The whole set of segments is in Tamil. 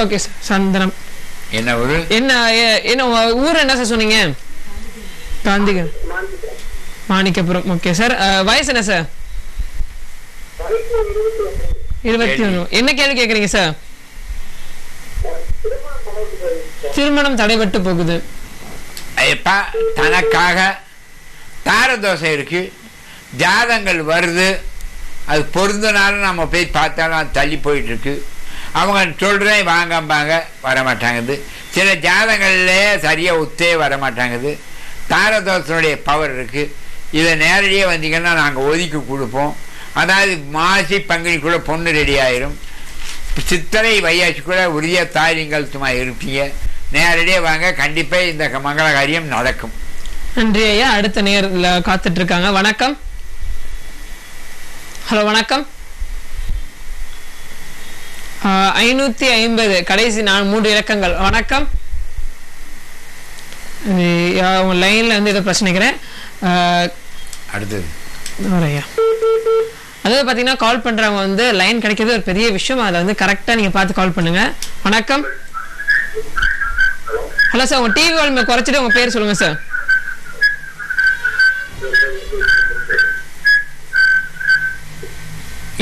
ஓகே சார் சந்தனம். என்ன ஒரு என்ன என்ன ஊர் என்ன சார் சொன்னீங்க? மாஞ்சிபுரம் மாணிக்கபுரம். ஓகே சார் வயசு என்ன சார்? இருபத்தி ஒன்று. என்ன கேள்வி கேட்குறீங்க சார்? திருமணம் தடைபட்டு போகுது. எப்பா தனக்காக தாரதோஷம் இருக்கு. ஜாதங்கள் வருது. அது பொருந்தினாலும் நம்ம போய் பார்த்தாலும் அது தள்ளி போயிட்டு இருக்கு அவங்க சொல்கிறேன் வாங்கம்பாங்க வர மாட்டாங்குது சில ஜாதகங்கள்லே சரியாக ஒத்தே வர மாட்டாங்குது தாரதோஷனுடைய பவர் இருக்குது இதை நேரடியாக வந்தீங்கன்னா நாங்கள் ஒதுக்கி கொடுப்போம். அதாவது மாசி பங்குனிக்குள்ளே பொண்ணு ரெடி ஆயிரும். சித்திரை வையாசிக்குள்ள உரிய தாரியங்கள் சும்மா இருப்பீங்க. நேரடியாக வாங்க. கண்டிப்பாக இந்த க- மங்கள காரியம் நடக்கும். நன்றி ஐயா. அடுத்த நேரில் காத்துட்டு இருக்காங்க. வணக்கம். ஹலோ வணக்கம். ஐநூத்தி ஐம்பது. கடைசி நான் மூன்று இலக்கங்கள். வணக்கம். இது, யா, உங்க லைன்ல வந்து இதை பிரச்சனைக்கிறேன் அடுத்தது அதாவது பார்த்தீங்கன்னா கால் பண்றவங்க வந்து லைன் கிடைக்கிறது ஒரு பெரிய விஷயம். அதை வந்து கரெக்டாக நீங்க பார்த்து கால் பண்ணுங்க. வணக்கம். ஹலோ சார் உங்க டிவி வால்யூமை குறைச்சிட்டு உங்க பேர் சொல்லுங்க சார்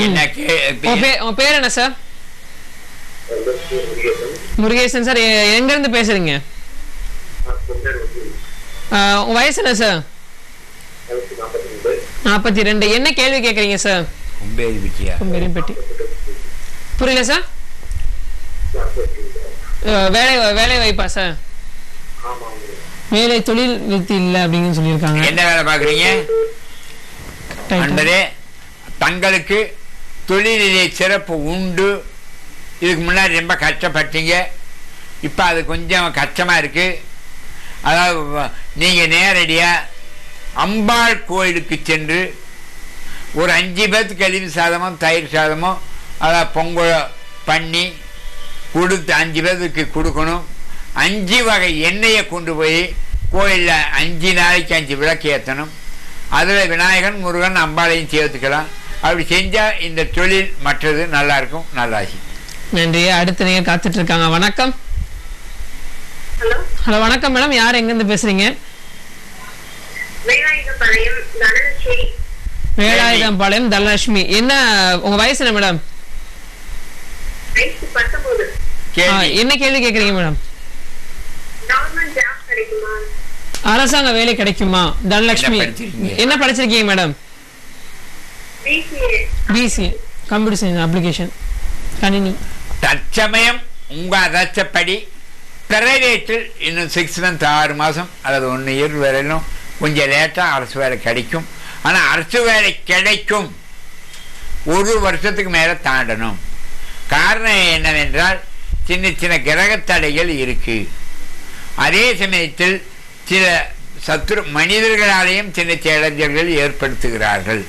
உங்க பேர்? என்ன சார்? முருகேசன் சார் எங்க இருந்து பேசுறீங்க? உங்க வயசு என்ன சார்? நாற்பத்தி ரெண்டு. என்ன கேள்வி கேட்குறீங்க சார்? கும்பேரி பிச்சியா பெட்டி புரியல சார்? வேலை வேலை வாய்ப்பா சார்? வேலை தொழில் விருத்தி இல்லை அப்படின்னு சொல்லியிருக்காங்க. என்ன வேலை பார்க்குறீங்க? தங்களுக்கு தொழிலிலே சிறப்பு உண்டு. இதுக்கு முன்னாடி ரொம்ப கஷ்டப்பட்டீங்க. இப்போ அது கொஞ்சம் கஷ்டமாக இருக்குது அதாவது நீங்கள் நேரடியாக அம்பாள் கோயிலுக்கு சென்று ஒரு அஞ்சு பேர்த்துக்கு கழிவு சாதமோ தயிர் சாதமோ அதாவது பொங்கல் பண்ணி கொடுத்து அஞ்சு பேர்த்துக்கு கொடுக்கணும். அஞ்சு வகை எண்ணெயை கொண்டு போய் கோயிலில் அஞ்சு நாளைக்கு அஞ்சு விளக்கு ஏற்றணும் அதில் விநாயகன் முருகன் அம்பாளையும் சேர்த்துக்கலாம். அப்படி செஞ்சால் இந்த தொழில் மற்றது நல்லா இருக்கும் நல்லாசி நன்றி. அடுத்த நேரம் காத்துட்டு இருக்காங்க வணக்கம். ஹலோ. ஹலோ வணக்கம் மேடம். யார் எங்கேருந்து பேசுறீங்க? தனலட்சுமி. வேலாயுதம்பாளையம் தனலட்சுமி. என்ன உங்க வயசு என்ன மேடம்? என்ன கேள்வி கேட்குறீங்க மேடம்? கவர்மெண்ட் ஜாப் கிடைக்குமா? அரசாங்க வேலை கிடைக்குமா? தனலட்சுமி? என்ன படிச்சிருக்கீங்க madam? BCA computer science application கணினி தற்சமயம் உங்கள் அரசப்படி பிரைவேட்டில் இன்னும் சிக்ஸ் மந்த் ஆறு மாதம் அல்லது ஒன்று இயர் வரையிலும் கொஞ்சம் லேட்டாக அரசு வேலை கிடைக்கும். ஆனால் அரசு வேலை கிடைக்கும். ஒரு வருஷத்துக்கு மேலே தாண்டணும். காரணம் என்னவென்றால் சின்ன சின்ன கிரகத்தடைகள் இருக்கு. அதே சமயத்தில் சில சத்துரு மனிதர்களாலேயும் சின்ன சின்ன ஏற்படுத்துகிறார்கள்.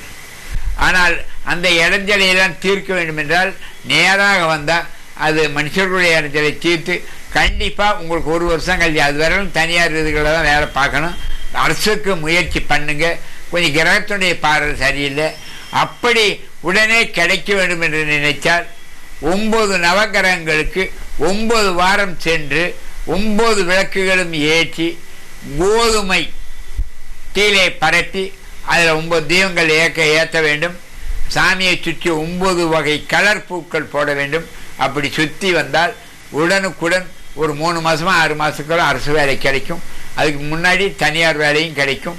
ஆனால் அந்த இடைஞ்சலையெல்லாம் தீர்க்க வேண்டும் என்றால் நேராக வந்தால் அது மனுஷர்களுடைய இடைஞ்சலை தீர்த்து கண்டிப்பாக உங்களுக்கு ஒரு வருஷம் கல்வி அது வரையிலும் தனியார் இதுகளை தான் வேலை பார்க்கணும். அரசுக்கு முயற்சி பண்ணுங்க. கொஞ்சம் கிரகத்துடைய பாடல் சரியில்லை. அப்படி உடனே கிடைக்க வேண்டும் என்று நினைத்தால் ஒம்பது நவகிரகங்களுக்கு ஒம்பது வாரம் சென்று ஒம்பது விளக்குகளும் ஏற்றி கோதுமை கீழே பரப்பி அதில் ஒன்பது தீபங்கள் ஏற்க ஏற்ற வேண்டும். சாமியை சுற்றி ஒன்பது வகை கலர் பூக்கள் போட வேண்டும். அப்படி சுற்றி வந்தால் உடனுக்குடன் ஒரு மூணு மாதமாக ஆறு மாதத்துக்குள்ள அரசு வேலை கிடைக்கும். அதுக்கு முன்னாடி தனியார் வேலையும் கிடைக்கும்.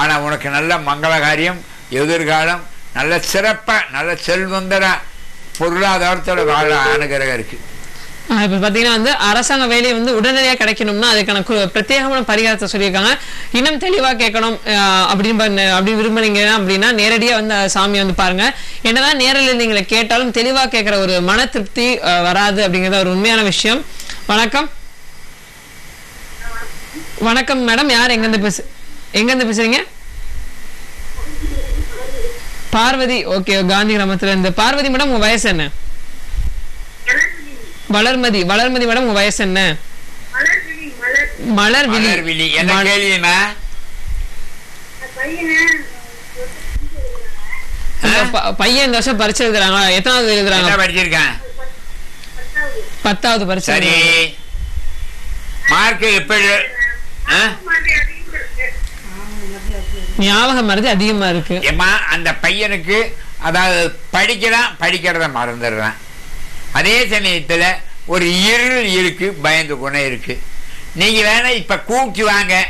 ஆனால் உனக்கு நல்ல மங்களகாரியம் எதிர்காலம் நல்ல சிறப்பாக நல்ல செல்வந்தரா பொருளாதாரத்தோட வாழ அனுகிரகம் இருக்குது இப்போ பார்த்தீங்கன்னா வந்து அரசாங்க வேலையை வந்து உடனடியாக கிடைக்கணும்னா அதுக்கான பிரத்யேகமான பரிகாரத்தை சொல்லியிருக்காங்க. இன்னும் தெளிவாக கேட்கணும் அப்படின்னு அப்படி விரும்புறீங்க அப்படின்னா நேரடியாக வந்து சாமி வந்து பாருங்க. என்னதான் நேரில் நீங்களை கேட்டாலும் தெளிவாக கேட்குற ஒரு மன திருப்தி வராது அப்படிங்கிறத ஒரு உண்மையான விஷயம். வணக்கம். வணக்கம் மேடம் யார் எங்கேருந்து பேசு எங்கேருந்து பேசுறீங்க? பார்வதி ஓகே காந்தி கிராமத்துல இருந்து. பார்வதி மேடம் உங்க வயசு என்ன? வளர்மதி வளர்மதி மேடம் உங்க வயசு என்ன? மலர் விழி என்ன கேள்விமா பையன் இந்த வருஷம் பரிச்சை எழுதுறாங்க. எத்தனாவது எழுதுறாங்க? படிச்சிருக்கான்? பத்தாவது பரிச்சை சரி. மார்க் எப்படி ஆ? மாதிரி அதிகம் இருக்கு. ஏம்மா அந்த பையனுக்கு அதாவது படிக்கிறான் படிக்கிறத மறந்துடுறான். அதே சமயத்தில் ஒரு இருள் இருக்கு பயந்து குணம் இருக்கு. நீங்கள் வேணால் இப்போ கூப்பிட்டு வாங்க.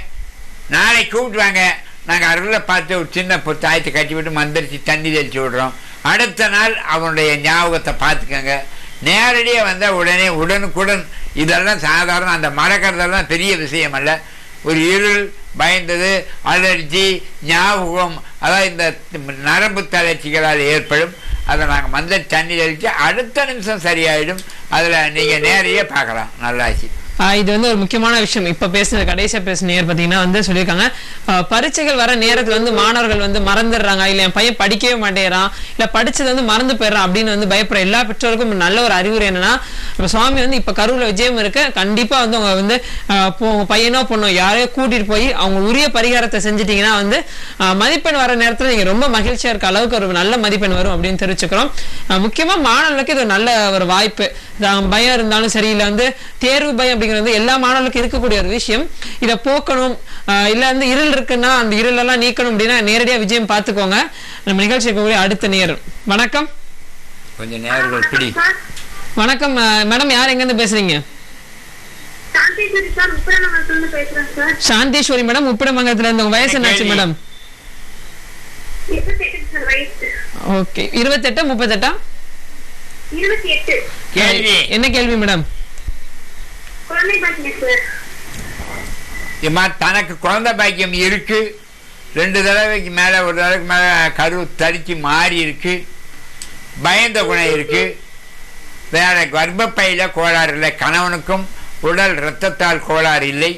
நாளை கூப்பிட்டு வாங்க. நாங்கள் அருளை பார்த்து ஒரு சின்ன பொ- தாயத்தை கட்டி விட்டு மந்திரிச்சு தண்ணி தெளிச்சு விடுறோம். அடுத்த நாள் அவனுடைய ஞாபகத்தை பார்த்துக்கோங்க. நேரடியாக வந்தால் உடனே உடனுக்குடன் இதெல்லாம் சாதாரண அந்த மறக்கிறதெல்லாம் பெரிய விஷயம் அல்ல. ஒரு இருள் பயந்தது அலர்ஜி ஞாபகம் அதாவது இந்த நரம்பு தளர்ச்சிகளால் ஏற்படும். அதை நாங்கள் மந்த தண்ணி தெளித்து அடுத்த நிமிஷம் சரியாயிடும். அதில் நீங்கள் நேரையே பார்க்கலாம். நல்லாச்சு. இது வந்து ஒரு முக்கியமான விஷயம். இப்ப பேசின கடைசியா பேசின நேர் பாத்தீங்கன்னா வந்து சொல்லியிருக்காங்க. பரீட்சைகள் வர நேரத்துல வந்து மாணவர்கள் வந்து மறந்துடுறாங்க. இல்ல என் பையன் படிக்கவே மாட்டேறான். இல்ல படிச்சது வந்து மறந்து போயிடுறான் அப்படின்னு வந்து பயப்படுற எல்லா பெற்றோருக்கும் நல்ல ஒரு அறிவுரை என்னன்னா இப்ப சுவாமி வந்து இப்ப கருவுல விஜயம் இருக்கு. கண்டிப்பா வந்து அவங்க வந்து உங்க பையனோ பொண்ணோ யாரையோ கூட்டிட்டு போய் அவங்க உரிய பரிகாரத்தை செஞ்சுட்டீங்கன்னா வந்து மதிப்பெண் வர நேரத்துல நீங்க ரொம்ப மகிழ்ச்சியா இருக்க அளவுக்கு ஒரு நல்ல மதிப்பெண் வரும் அப்படின்னு தெரிவிச்சுக்கிறோம். முக்கியமா மாணவர்களுக்கு இது ஒரு நல்ல ஒரு வாய்ப்பு. பயம் இருந்தாலும் சரி இல்லை வந்து தேர்வு பயம் அப்படிங்கிறது எல்லா மாணவர்களுக்கும் இருக்கக்கூடிய ஒரு விஷயம். இதை போக்கணும். இல்ல வந்து இருள் இருக்குன்னா அந்த இருள் எல்லாம் நீக்கணும் அப்படின்னா நேரடியா விஜயம் பார்த்துக்கோங்க. நம்ம நிகழ்ச்சிக்கு கூடிய அடுத்த நேரம் வணக்கம். கொஞ்சம் நேர்கள் பிடி. வணக்கம். மேடம் யார் எங்க இருந்து பேசுறீங்க? சாந்தேஸ்வரி மேடம் உப்பிடமங்கலத்துல இருந்து உங்க வயசு என்னாச்சு. மேடம்? ஓகே. இருபத்தெட்டா முப்பத்தெட்டா? இருபத்தி எட்டு கேள்வி. என்ன கேள்வி மேடம்? ஏமா தனக்கு குழந்தை பாக்கியம் இருக்கு. ரெண்டு தடவைக்கு மேலே ஒரு தடவைக்கு மேலே கரு தரிச்சு மாறி இருக்கு. பயந்த குணம் இருக்கு. வேற கர்ப்பப்பையில கோளாறு இல்லை. கணவனுக்கும் உடல் இரத்தத்தால் கோளாறு இல்லை.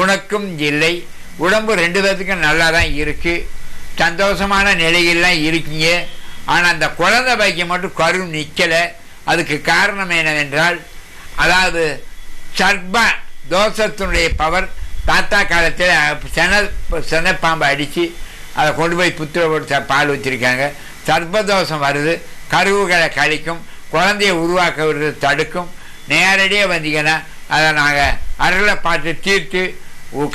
உனக்கும் இல்லை. உடம்பு ரெண்டு பேர்த்துக்கும் நல்லா தான் இருக்கு. சந்தோஷமான நிலையிலாம் இருக்கீங்க. ஆனால் அந்த குழந்தை பாக்கியம் மட்டும் கரு நிற்கலை அதுக்கு காரணம் என்னவென்றால் அதாவது சர்ப தோஷத்தினுடைய பவர் தாத்தா காலத்தில் சென செனப்பாம்பை அடித்து அதை கொண்டு போய் புத்திர போட்டு பால் வச்சுருக்காங்க. சர்பதோஷம் வருது கருவுகளை கழிக்கும் குழந்தைய உருவாக்க விடுறது தடுக்கும். நேரடியாக வந்தீங்கன்னா அதை நாங்கள் அருளை பார்த்து தீர்த்து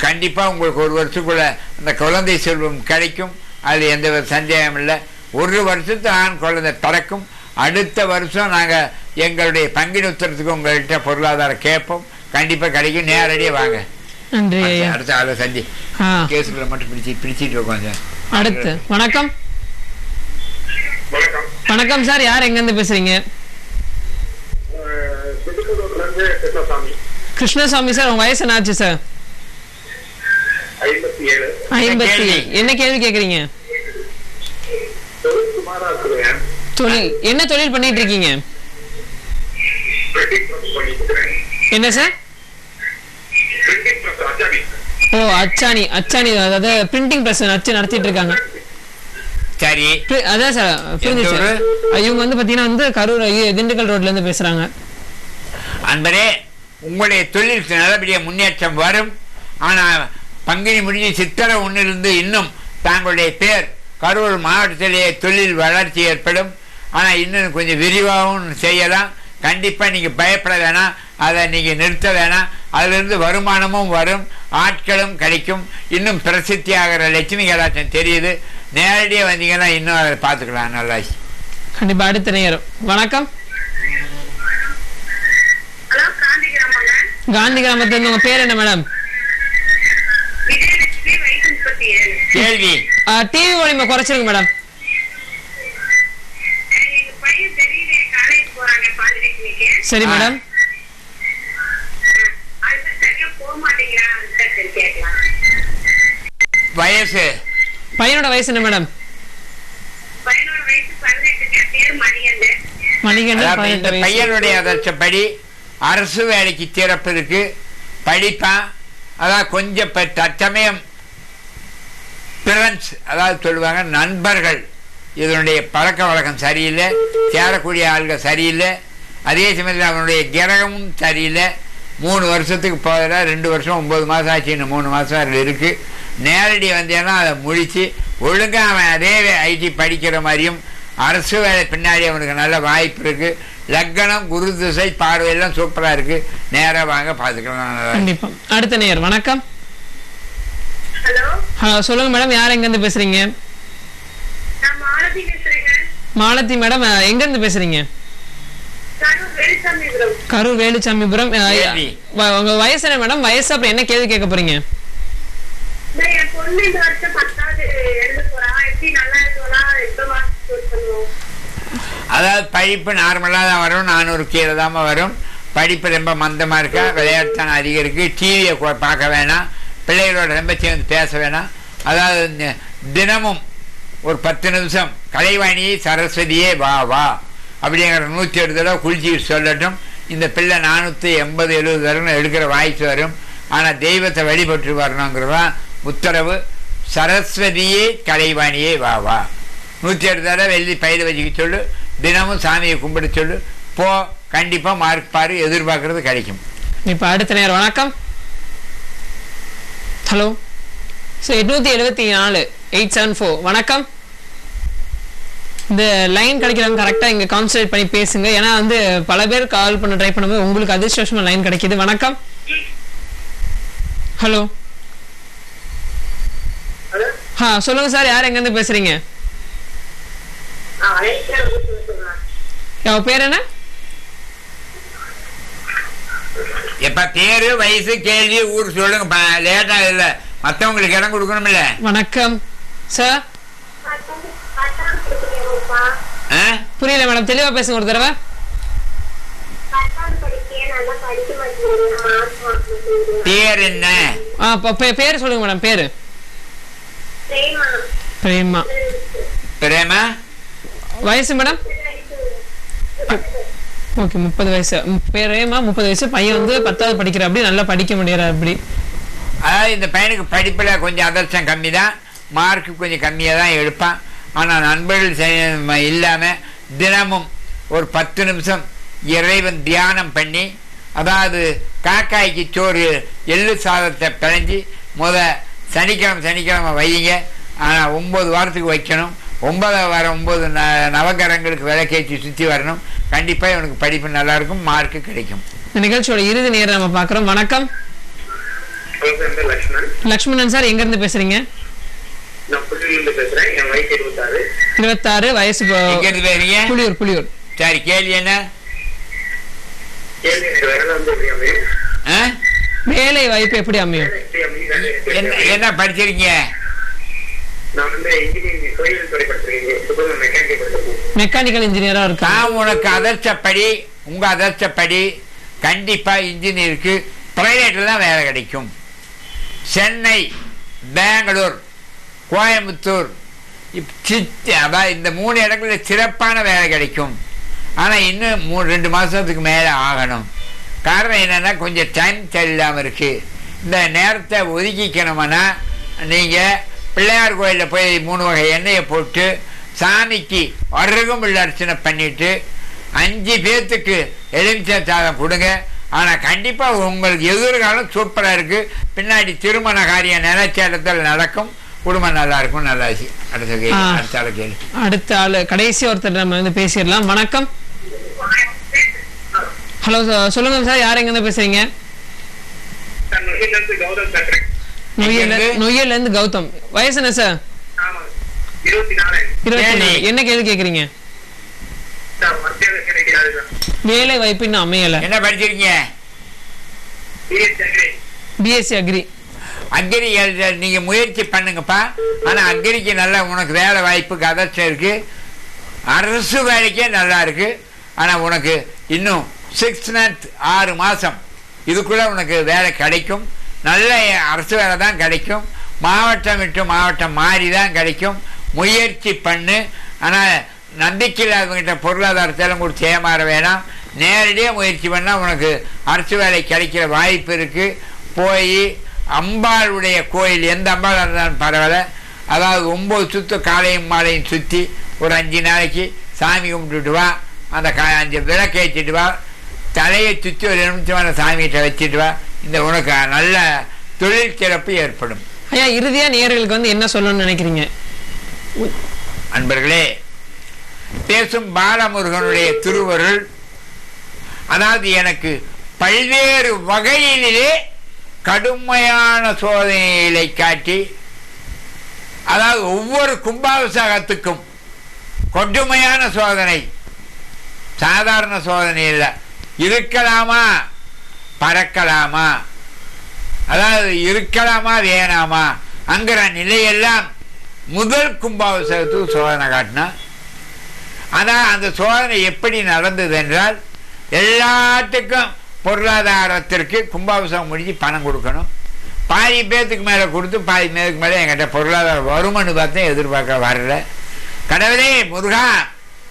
கண்டிப்பாக உங்களுக்கு ஒரு வருஷத்துக்குள்ளே அந்த குழந்தை செல்வம் கிடைக்கும். அது எந்த ஒரு சந்தேகம் இல்லை. ஒரு வருஷத்து ஆண் குழந்தை பிறக்கும். அடுத்த வருஷம் நாங்கள் எங்களுடைய பங்கின் உத்தரத்துக்கு உங்கள்கிட்ட பொருளாதாரம் கேட்போம். கண்டிப்பாக கிடைக்கும். நேரடியாக வாங்க. நன்றி. அடுத்த ஆளை சந்தி. கேஸுக்குள்ள மட்டும் பிடிச்சி பிடிச்சிட்டு உட்காந்து அடுத்து. வணக்கம். வணக்கம். வணக்கம் சார். யார் எங்க இருந்து பேசுறீங்க கிருஷ்ணசாமி. கிருஷ்ணசாமி சார் உங்க வயசு என்னாச்சு சார்? ஐம்பத்தி. என்ன கேள்வி? கேக்குறீங்க? தொழில் என்ன தொழில் பண்ணிட்டு இருக்கீங்க? என்ன சார் ஓ அச்சாணி அச்சாணி அதாவது பிரிண்டிங் பிரஸ் வச்சு நடத்திட்டு இருக்காங்க. சரி. அதான் சார் புரிஞ்சுச்சு? இவங்க வந்து பாத்தீங்கன்னா வந்து கரூர் திண்டுக்கல் ரோட்ல இருந்து பேசுறாங்க. அன்பரே உங்களுடைய தொழில் நல்லபடியாக முன்னேற்றம் வரும். ஆனால் பங்குனி முடிஞ்சு சித்திரை ஒன்றிலிருந்து இன்னும் தாங்களுடைய பேர் கரூர் மாவட்டத்திலேயே தொழில் வளர்ச்சி ஏற்படும். ஆனால் இன்னும் கொஞ்சம் விரிவாகவும் செய்யலாம். கண்டிப்பாக நீங்கள் பயப்பட வேணாம். அதை நீங்கள் நிறுத்த வேணாம். அதிலிருந்து வருமானமும் வரும். ஆட்களும் கிடைக்கும். இன்னும் பிரசித்தி ஆகிற லட்சுமி கலாச்சம் தெரியுது. நேரடியாக வந்தீங்கன்னா இன்னும் அதை பார்த்துக்கலாம். நல்லா கண்டிப்பா அடுத்த நேரம். வணக்கம். காந்தி கிராமத்துல உங்க பேர் என்ன மேடம்? கேள்வி. டிவி ஒளிமை குறைச்சிருங்க மேடம் அஹ் எங்க பையன் தெரியல காலேஜ் போறாங்க பாலிடெக்னிக்கு சரி. மேடம் வயசு. பையனோட வயசு என்ன மேடம் பையனுடைய அதர்ச்சப்படி அரசு வேலைக்கு திறப்பு இருக்கு. படிப்பான். அதாவது கொஞ்சம் தற்சமயம் ஃப்ரெண்ட்ஸ் அதாவது சொல்லுவாங்க நண்பர்கள். இதனுடைய பழக்க வழக்கம் சரியில்லை. சேரக்கூடிய ஆள்கள் சரியில்லை. அதே சமயத்தில் அவனுடைய கிரகமும் சரியில்லை. மூணு வருஷத்துக்கு போகிற ரெண்டு வருஷம் ஒம்பது மாதம் ஆச்சு இன்னும் மூணு மாதம் அதில் இருக்குது நேரடி வந்தேன்னா அதை முடித்து ஒழுங்காக அவன் அதே ஐடி படிக்கிற மாதிரியும் அரசு வேலை பின்னாடி அவனுக்கு நல்ல வாய்ப்பு இருக்கு. லக்கணம் குரு திசை பார்வையெல்லாம் சூப்பரா இருக்கு. நேரா வாங்க பார்த்துக்கலாம். நல்லா இருக்கு. கண்டிப்பா. அடுத்த நேயர் வணக்கம். சொல்லுங்க மேடம் யார் எங்க இருந்து பேசுறீங்க? நான் மாலதி மேடம் அஹ், எங்க இருந்து பேசுறீங்க? கரூர் வேலுச்சாமிபுரம் உங்க வயசு என்ன மேடம்? வயசு அப்புறம் என்ன கேள்வி கேட்க போறீங்க? அதாவது படிப்பு நார்மலாக தான் வரும். நானூறு கீழே தான் வரும். படிப்பு ரொம்ப மந்தமாக இருக்கா? விளையாட்டுத்தனம் அதிகம் இருக்கு. டிவியை பார்க்க வேணாம். பிள்ளைகளோட ரொம்ப சேர்ந்து பேச வேணாம். அதாவது தினமும் ஒரு பத்து நிமிஷம் கலைவாணியை சரஸ்வதியே வா வா. அப்படிங்கிற நூற்றி எட்டு தடவை குளிச்சு சொல்லட்டும். இந்த பிள்ளை நானூற்றி எண்பது எழுபது வரும் எடுக்கிற வாய்ஸ் வரும். ஆனால் தெய்வத்தை வழிபட்டு வரணுங்கிறதான் உத்தரவு. சரஸ்வதியே கலைவாணியே வா வா. நூற்றி எட்டு தடவை வெள்ளி பயிர் வச்சுக்க சொல்லு. தினமும் சாமியை கும்பிட சொல்லு. போ கண்டிப்பாக மார்க் பாரு எதிர்பார்க்கறது கிடைக்கும். இப்போ அடுத்த நேரம் வணக்கம். ஹலோ. ஸோ எட்நூற்றி எழுபத்தி நாலு எயிட் செவன் ஃபோர். வணக்கம். இந்த லைன் கிடைக்கிறவங்க கரெக்டாக இங்கே கான்சன்ட்ரேட் பண்ணி பேசுங்க. ஏன்னா வந்து பல பேர் கால் பண்ண ட்ரை பண்ணும்போது உங்களுக்கு அதிர்ஷ்டமா லைன் கிடைக்குது. வணக்கம். ஹலோ ஆ சொல்லுங்க சார் யார் எங்கேருந்து பேசுறீங்க? பேர் என்ன? எப்ப பேரு வயசு கேள்வி ஊர் சொல்லுங்க. லேட்டா இல்ல. மத்தவங்களுக்கு இடம் கொடுக்கணும்ல. வணக்கம். சார்? புரியல மேடம் தெளிவா பேசுங்க ஒரு தடவை. பேர் என்ன? பேர் சொல்லுங்க மேடம் பேரு. பிரேமா. பிரேமா. பிரேமா? வயசு மேடம்? ஓகே முப்பது வயசு. பிரேமா முப்பது வயசு. பையன் வந்து பத்தாவது படிக்கிற அப்படி நல்லா படிக்க முடியற அப்படி. அதாவது இந்த பையனுக்கு படிப்பில் கொஞ்சம் அதர்ச்சம் கம்மி தான் மார்க்கு கொஞ்சம் கம்மியாக தான் எடுப்பான். ஆனால் நண்பர்கள் இல்லாமல் தினமும் ஒரு பத்து நிமிஷம் இறைவன் தியானம் பண்ணி அதாவது காக்காய்க்கு சோறு எள்ளு சாதத்தை பிணைஞ்சி முத சனிக்கிழமை சனிக்கிழமை வையுங்க. ஆனால் ஒம்பது வாரத்துக்கு வைக்கணும். ஒன்பதாம் வாரம் ஒம்பது ந நவகரங்களுக்கு விளக்கேற்றி சுற்றி வரணும். கண்டிப்பாக இவனுக்கு படிப்பு நல்லாயிருக்கும் மார்க்கு கிடைக்கும். இந்த நிகழ்ச்சியோட இறுதி நேரம் நம்ம பார்க்குறோம். வணக்கம். லக்ஷ்மணன். சார் எங்க இருந்து பேசுறீங்க நான் புதுதில்லியிலிருந்து பேசுறேன் என் வயசு இருபத்தாறு. வயசு ப- எங்கேருந்து பேசுறீங்க? புலியூர் புலியூர் சரி கேள்வி என்ன? வேலை வாய்ப்பு எப்படி அமையும்? என்ன படிச்சிருக்கீங்க? மெக்கானிக்கல் இன்ஜினியரா இருக்கா? உனக்கு அதர்ச்சப்படி உங்க அதர்ச்சப்படி கண்டிப்பா இன்ஜினியருக்கு பிரைவேட்ல தான் வேலை கிடைக்கும். சென்னை பெங்களூர் கோயம்புத்தூர். இப் சித்தி அதான் இந்த மூணு இடங்களில் சிறப்பான வேலை கிடைக்கும். ஆனால் இன்னும் மூணு ரெண்டு மாதத்துக்கு மேலே ஆகணும். காரணம் என்னென்னா கொஞ்சம் டைம் சரியில்லாமல் இருக்குது இந்த நேரத்தை ஒதுக்கிக்கணும்னா நீங்கள் பிள்ளையார் கோயிலில் போய் மூணு வகை எண்ணெயை போட்டு சாமிக்கு அருகம்புல் அர்ச்சனை பண்ணிவிட்டு அஞ்சு பேர்த்துக்கு எலுமிச்சை சாதம் கொடுங்க. ஆனால் கண்டிப்பாக உங்களுக்கு எதிர்காலம் சூப்பராக இருக்குது பின்னாடி திருமண காரியம் நினைச்ச இடத்துல நடக்கும். குடும்பம் நல்லா இருக்கும் நல்லா விஷயம். அடுத்த கேள்வி. அடுத்த ஆளு கேள்வி அடுத்த ஆளு கடைசி ஒருத்தர் நம்ம வந்து பேசிடலாம். வணக்கம். ஹலோ சொல்லுங்க சார் யார் எங்க இருந்து பேசுறீங்க? நொய்யல்ல இருந்து கௌதம். வயசு என்ன சார். என்ன கேள்வி கேக்குறீங்க? வேலை வாய்ப்பு இன்னும் அமையல. என்ன படிச்சிருக்கீங்க? பிஎஸ்சி அக்ரி அக்ரி நீங்கள் நீங்க முயற்சி பண்ணுங்கப்பா. ஆனா அக்ரிக்கு நல்ல உனக்கு வேலை வாய்ப்பு அதர்ச்சம் இருக்கு. அரசு வேலைக்கே நல்லா இருக்கு. ஆனா உனக்கு இன்னும் சிக்ஸ் மந்த் ஆறு மாசம் இதுக்குள்ள உனக்கு வேலை கிடைக்கும். நல்ல அரசு வேலை தான் கிடைக்கும். மாவட்டம் விட்டு மாவட்டம் மாறி தான் கிடைக்கும். முயற்சி பண்ணு. ஆனால் நம்பிக்கை இல்லாதவங்கிட்ட பொருளாதாரத்தெல்லாம் கூட ஏமாற வேணாம். நேரடியாக முயற்சி பண்ணால் உனக்கு அரசு வேலை கிடைக்கிற வாய்ப்பு இருக்குது போய் அம்பாளுடைய கோயில் எந்த அம்பாள் இருந்தாலும் பரவாயில்ல. அதாவது ஒம்பது சுத்து காலையும் மாலையும் சுற்றி ஒரு அஞ்சு நாளைக்கு சாமி கும்பிட்டுட்டு வா. அந்த கா அஞ்சு விளக்கேற்றிட்டு வா. தலையை சுற்றி ஒரு நிமிஷமான சாமிகிட்ட வச்சுட்டு வா. இந்த உனக்கு நல்ல தொழில் சிறப்பு ஏற்படும். ஐயா இறுதியா நேயர்களுக்கு வந்து என்ன சொல்லணும்னு நினைக்கிறீங்க? அன்பர்களே பேசும் பாலமுருகனுடைய திருவருள் அதாவது எனக்கு பல்வேறு வகையிலே கடுமையான சோதனைகளை காட்டி அதாவது ஒவ்வொரு கும்பாபிஷேகத்துக்கும் கொடுமையான சோதனை. சாதாரண சோதனை இல்லை. இருக்கலாமா? பறக்கலாமா? அதாவது இருக்கலாமா வேணாமா? அங்கிற நிலையெல்லாம் முதல் கும்பாபிஷேகத்துக்கு சோதனை காட்டினா ஆனால் அந்த சோதனை எப்படி நடந்தது என்றால் எல்லாத்துக்கும் பொருளாதாரத்திற்கு கும்பாபிஷேகம் முடிஞ்சு பணம் கொடுக்கணும். பாதி பேத்துக்கு மேலே கொடுத்து பாதி பேருக்கு மேலே என்கிட்ட பொருளாதாரம் வருமானு பார்த்தேன் எதிர்பார்க்க வரல. கடவுளே முருகா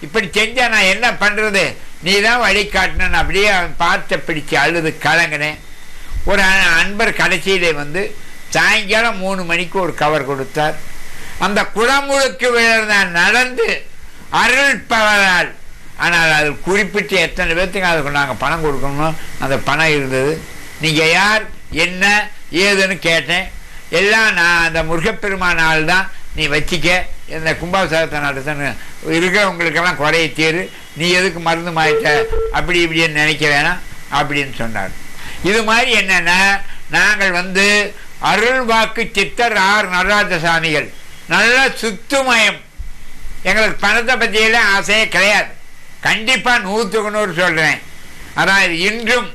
இப்படி செஞ்சா நான் என்ன பண்ணுறது நீ தான் வழி காட்டினு அப்படியே அவன் பார்த்த பிடிச்சி அழுது கலங்கினேன். ஒரு அன்பர் கடைசியிலே வந்து சாயங்காலம் மூணு மணிக்கு ஒரு கவர் கொடுத்தார். அந்த குளமுழுக்கு விழுந்த நடந்து அருள் பவரால் ஆனால் அது குறிப்பிட்டு எத்தனை பேர்த்துக்கு அதுக்கு நாங்கள் பணம் கொடுக்கணும் அந்த பணம் இருந்தது. நீங்கள் யார் என்ன ஏதுன்னு கேட்டேன். எல்லாம் நான் அந்த முருகப்பெருமான் ஆள் தான். நீ வச்சிக்க. இந்த கும்பாபிஷேகத்தை நடத்தணும் இருக்கிறவங்களுக்கெல்லாம் குறைய தீரு. நீ எதுக்கு மருந்து மாயிட்ட அப்படி இப்படின்னு நினைக்க வேணாம் அப்படின்னு சொன்னார். இது மாதிரி என்னென்னா நாங்கள் வந்து அருள் வாக்கு சித்தர் ஆர் நடராஜ சாமிகள் நல்ல சுத்துமயம். எங்களுக்கு பணத்தை பற்றியெல்லாம் ஆசையே கிடையாது. கண்டிப்பாக நூற்றுக்கு நூறு சொல்கிறேன் அதாவது இன்றும்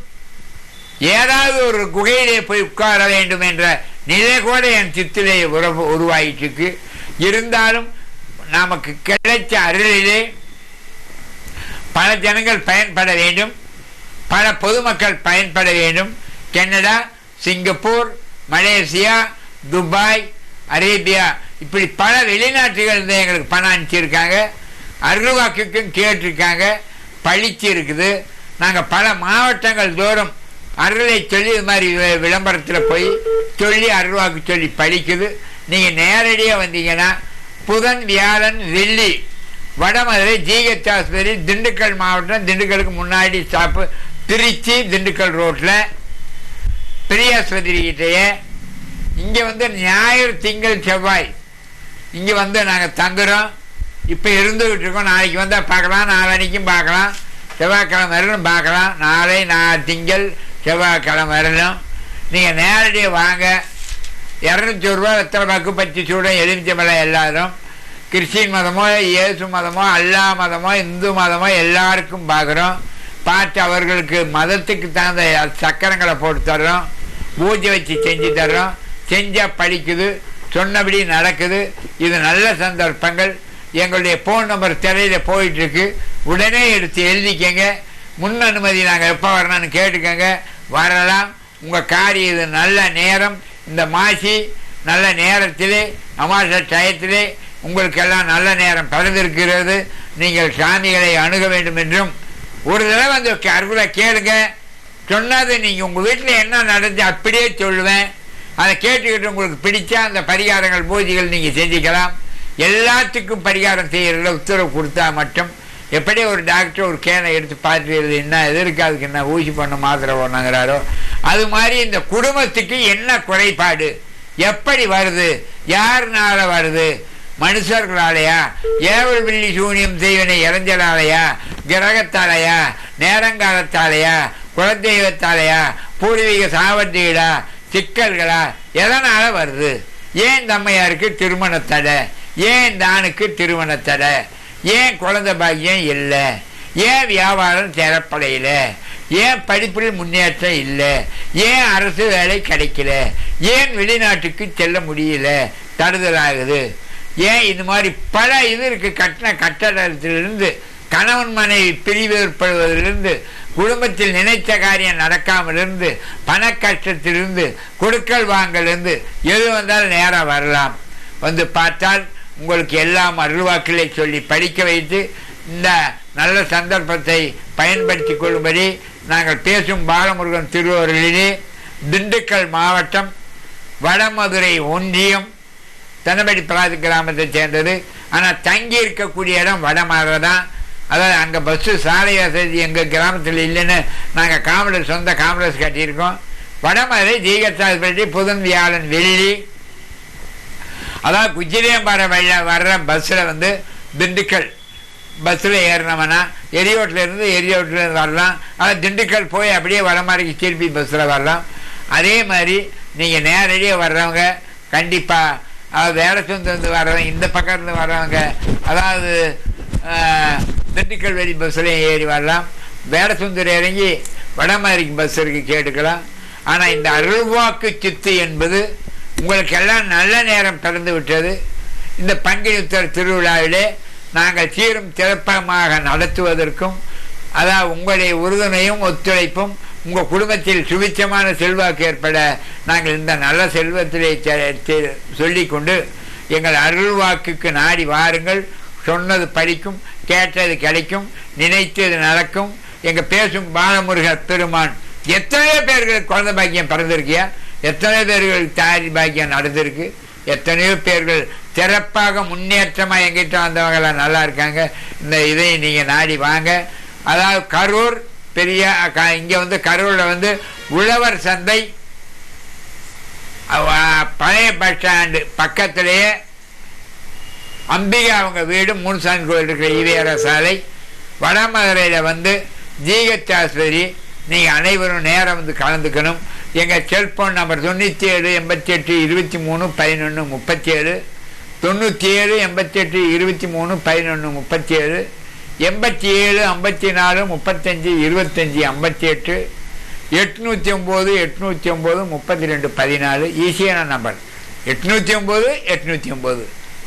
ஏதாவது ஒரு குகையிலே போய் உட்கார வேண்டும் என்ற நிலை கூட என் சித்திலே உறவு உருவாயிட்டுருக்கு. இருந்தாலும் நமக்கு கிடைச்ச அருளிலே பல ஜனங்கள் பயன்பட வேண்டும். பல பொதுமக்கள் பயன்பட வேண்டும். Canada Singapore Malaysia Dubai Arabia இப்படி பல வெளிநாட்டுகள் இருந்து எங்களுக்கு பணம் அனுப்பிச்சிருக்காங்க அருள்வாக்குக்கும் கேட்டிருக்காங்க. பழிச்சு இருக்குது. நாங்கள் பல மாவட்டங்கள் தோறும் அருளை சொல்லி இது மாதிரி விளம்பரத்தில் போய் சொல்லி அருள்வாக்கு சொல்லி பழிக்குது. நீங்கள் நேரடியாக வந்தீங்கன்னா புதன் வியாழன் வெள்ளி வடமதுரை ஜிஹெச் ஆஸ்பத்திரி திண்டுக்கல் மாவட்டம் திண்டுக்கலுக்கு முன்னாடி ஸ்டாப்பு திருச்சி திண்டுக்கல் ரோட்டில் பெரியாஸ்பத்திரி கிட்டேயே. இங்கே வந்து ஞாயிறு திங்கள் செவ்வாய். இங்கே வந்து நாங்கள் தங்குறோம். இப்போ இருந்துகிட்டு இருக்கோம் நாளைக்கு வந்தால் பார்க்கலாம் நாளன்னைக்கும் பார்க்கலாம். செவ்வாய்க்கிழமை வரலும் பார்க்கலாம். நாளை நான் திங்கள் செவ்வாய்க்கிழமை வரலும். நீங்கள் நேரடியாக வாங்க. இரநூத்தி ரூபா வெத்தலை பாக்கு பச்சை சூடம் எலுமிச்சம்பழம் எல்லாரும். கிறிஸ்டின் மதமோ இயேசு மதமோ அல்லா மதமோ இந்து மதமோ எல்லாருக்கும் பார்க்குறோம். பார்த்து அவர்களுக்கு மதத்துக்கு தகுந்த சக்கரங்களை போட்டு தர்றோம். பூஜை வச்சு செஞ்சு தர்றோம். செஞ்சால் படிக்குது சொன்னபடி நடக்குது. இது நல்ல சந்தர்ப்பங்கள். எங்களுடைய ஃபோன் நம்பர் திரையில் போயிட்டுருக்கு. உடனே எடுத்து எழுதிக்கங்க. முன் அனுமதி நாங்கள் எப்போ வரணும்னு கேட்டுக்கோங்க. வரலாம். உங்கள் காரியம் இது. நல்ல நேரம். இந்த மாசி நல்ல நேரத்திலே அமாச டயத்திலே உங்களுக்கெல்லாம் நல்ல நேரம் பிறந்திருக்கிறது. நீங்கள் சாமிகளை அணுக வேண்டும் என்றும். ஒரு தடவை அந்த அருளை கேளுங்க. சொன்னது நீங்கள் உங்கள் வீட்டில் என்ன நடந்து அப்படியே சொல்லுவேன். அதை கேட்டுக்கிட்டு உங்களுக்கு பிடிச்சா அந்த பரிகாரங்கள் பூஜைகள் நீங்கள் செஞ்சுக்கலாம். எல்லாத்துக்கும் பரிகாரம் செய்யறதுல உத்தரவு கொடுத்தா மட்டும். எப்படி ஒரு டாக்டர் ஒரு கேனை எடுத்து பார்த்துருது என்ன எதற்கு அதுக்கு என்ன ஊசி பண்ண மாத்திரை போடணுங்கிறாரோ அது மாதிரி இந்த குடும்பத்துக்கு என்ன குறைபாடு? எப்படி வருது? யாருனால வருது? மனுஷர்களாலையா? ஏவல் வில்லி சூனியம் செய்வனை இறஞ்சலாலையா? கிரகத்தாலையா? நேரங்காலத்தாலையா? குலதெய்வத்தாலையா? பூர்வீக சாவத்தீடா சிக்கல்களா? எதனால வருது? ஏன் தம்மையாருக்கு திருமணத்தடை? திருமண தடை ஏன் தானுக்கு ஆணுக்கு திருமண ஏன் குழந்தை பாக்கியம் இல்லை? ஏன் வியாபாரம் திறப்படையில? ஏன் படிப்பில் முன்னேற்றம் இல்லை? ஏன் அரசு வேலை கிடைக்கல? ஏன் வெளிநாட்டுக்கு செல்ல முடியல? தடுதலாகுது. ஏன் இது மாதிரி பல இது இருக்கு. கட்டின கட்டடத்திலிருந்து கணவன் மனைவி பிரிவு ஏற்படுவதிலிருந்து குடும்பத்தில் நினைத்த காரியம் நடக்காமலிருந்து பண கஷ்டத்திலிருந்து கொடுக்கல் வாங்கலிருந்து எது வந்தாலும் நேரம் வரலாம். வந்து பார்த்தால் உங்களுக்கு எல்லாம் அருள்வாக்கிலே சொல்லி படிக்க வைத்து இந்த நல்ல சந்தர்ப்பத்தை பயன்படுத்தி கொள்ளும்படி நாங்கள் பேசும் பாலமுருகன் திருவருளிலே திண்டுக்கல் மாவட்டம் வடமதுரை ஒன்றியம் தனபடி பிராதி கிராமத்தை சேர்ந்தது. ஆனால் தங்கி இருக்கக்கூடிய இடம் வடமாக தான். அதாவது அங்கே பஸ்ஸு சாலை வசதி எங்கள் கிராமத்தில் இல்லைன்னு நாங்கள் காமரஸ் சொந்த காமரஸ் கட்டியிருக்கோம். வடமதுரை ஜீகத்தாஸ்பட்டி புதன் வியாழன் வெள்ளி அதாவது குஜிலியம்பாறை வழியாக வர்ற பஸ்ஸில் வந்து திண்டுக்கல். பஸ்ஸில் ஏறினோம்னா எரியோட்டிலேருந்து இருந்து வரலாம். ஆனால் திண்டுக்கல் போய் அப்படியே வர மாதிரி திருப்பி பஸ்ஸில் வரலாம். அதே மாதிரி நீங்கள் நேரடியாக வர்றவங்க கண்டிப்பாக அதாவது வேடச்சந்திருந்து வர்றவங்க இந்த பக்கம் இருந்து வர்றவங்க அதாவது திண்டுக்கல் வெளி பஸ்ஸில் ஏறி வரலாம். வேடசுந்தர் இறங்கி வடமதுரைக்கு பஸ் இருக்கு கேட்டுக்கலாம். ஆனால் இந்த அருள்வாக்கு சித்து என்பது உங்களுக்கெல்லாம் நல்ல நேரம் பிறந்து விட்டது. இந்த பங்குனி திருவிழாவிலே நாங்கள் சீரும் சிறப்பமாக நடத்துவதற்கும் அதாவது உங்களுடைய உறுதுணையும் ஒத்துழைப்பும் உங்கள் குடும்பத்தில் சுபிச்சமான செல்வாக்கு ஏற்பட நாங்கள் இந்த நல்ல செல்வத்திலே செ- சொல்லிக்கொண்டு எங்கள் அருள்வாக்குக்கு நாடி வாருங்கள். சொன்னது படிக்கும் கேட்டது கிடைக்கும் நினைத்தது நடக்கும். எங்கள் பேசும் பாலமுருகர் பெருமான். எத்தனையோ பேர்களுக்கு குழந்தை பாக்கியம் பிறந்திருக்கியா? எத்தனை பேர்களுக்கு தாரி பாக்கியம் நடந்திருக்கு? எத்தனையோ பேர்கள் சிறப்பாக முன்னேற்றமாக எங்கிட்ட வந்தவங்களாம் நல்லா இருக்காங்க. இந்த இதை நீங்கள் நாடி வாங்க. அதாவது கரூர் பெரிய க- வந்து கரூரில் வந்து உழவர் சந்தை பழைய பஸ் ஸ்டாண்டு பக்கத்திலேயே அம்பிகா அவங்க வீடு மூணுசாமி கோயில் இருக்கிற ஈவேர சாலை. வடமதுரையில் வந்து ஜிஹெச் ஆஸ்பத்திரி. நீங்கள் அனைவரும் நேரம் வந்து கலந்துக்கணும். எங்கள் செல்ஃபோன் நம்பர் தொண்ணூற்றி ஏழு எண்பத்தி எட்டு இருபத்தி மூணு பதினொன்று முப்பத்தி ஏழு தொண்ணூற்றி ஏழு எண்பத்தி எட்டு இருபத்தி மூணு பதினொன்று முப்பத்தி ஏழு எண்பத்தி ஏழு ஐம்பத்தி நாலு முப்பத்தஞ்சு இருபத்தஞ்சி ஐம்பத்தி எட்டு எட்நூற்றி ஒம்பது எட்நூற்றி ஒம்பது முப்பத்தி ரெண்டு பதினாலு. ஈஸியான நம்பர் எட்நூற்றி ஒம்பது எட்நூற்றி ஒம்பது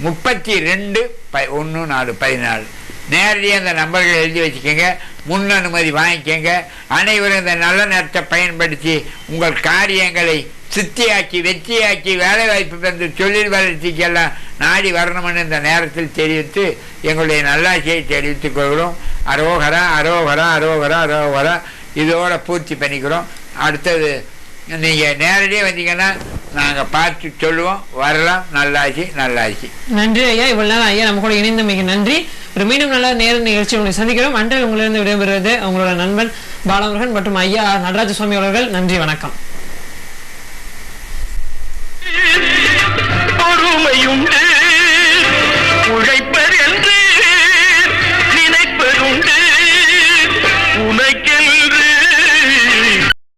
முப்பத்தி ரெண்டு ப ஒன்று நாலு பதினாலு. நேரடியாக இந்த நம்பர்கள் எழுதி வச்சுக்கோங்க. முன் அனுமதி வாங்கிக்கோங்க. அனைவரும் இந்த நல்ல நேரத்தை பயன்படுத்தி உங்கள் காரியங்களை சித்தியாக்கி வெற்றியாக்கி வேலைவாய்ப்பு தந்து தொழில் வளர்ச்சிக்கெல்லாம் நாடி வரணும்னு இந்த நேரத்தில் தெரிவித்து எங்களுடைய நல்லாட்சியை தெரிவித்துக் கொள்கிறோம். அரோகரா அரோகரா அரோகரா அரோகரா. இதோட பூர்த்தி பண்ணிக்கிறோம். அடுத்தது நீங்கள் நேரடியாக வந்தீங்கன்னா நாங்கள் பார்த்து சொல்லுவோம் வரலாம் நல்லாச்சு நல்லாச்சு. நன்றி ஐயா இவ்வளவு நேரம் ஐயா நம்ம கூட இணைந்த மிக நன்றி. ஒரு மீண்டும் நல்ல நேர நிகழ்ச்சி உங்களை சந்திக்கிறோம். அன்றைய உங்களிருந்து விடைபெறுவது உங்களோட நண்பன் பாலமுருகன் மற்றும் ஐயா நடராஜ சுவாமி அவர்கள். நன்றி வணக்கம். பொறுமையுண்டு